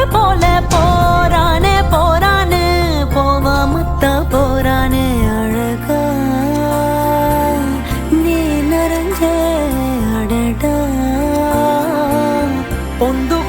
போர் போல போறானே போறானு போவாமத்தா போறானே அழகா. நீ நிறைஞ்ச அடடா. பொந்து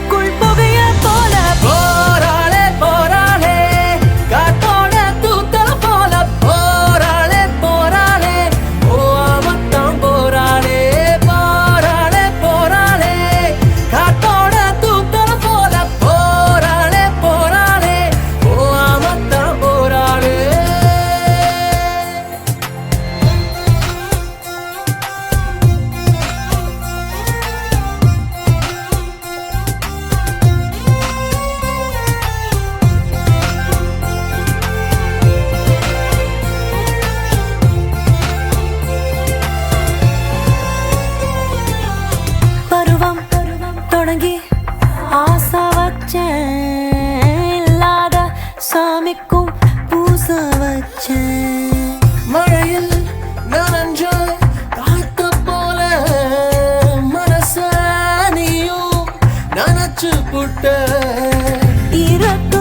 வணங்கி ஆசை வச்சேன். இல்லாத சாமிக்கும் பூச வச்சேன். மழையில் நனைஞ்ச காத்த போல மனசானியும் நனைச்சு புட்ட ஈரக்குள்ளாய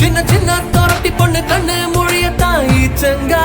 சின்ன சின்ன தொரட்டி பொண்ணு கண்ணு மொழியத்தான் ஈச்சங்கா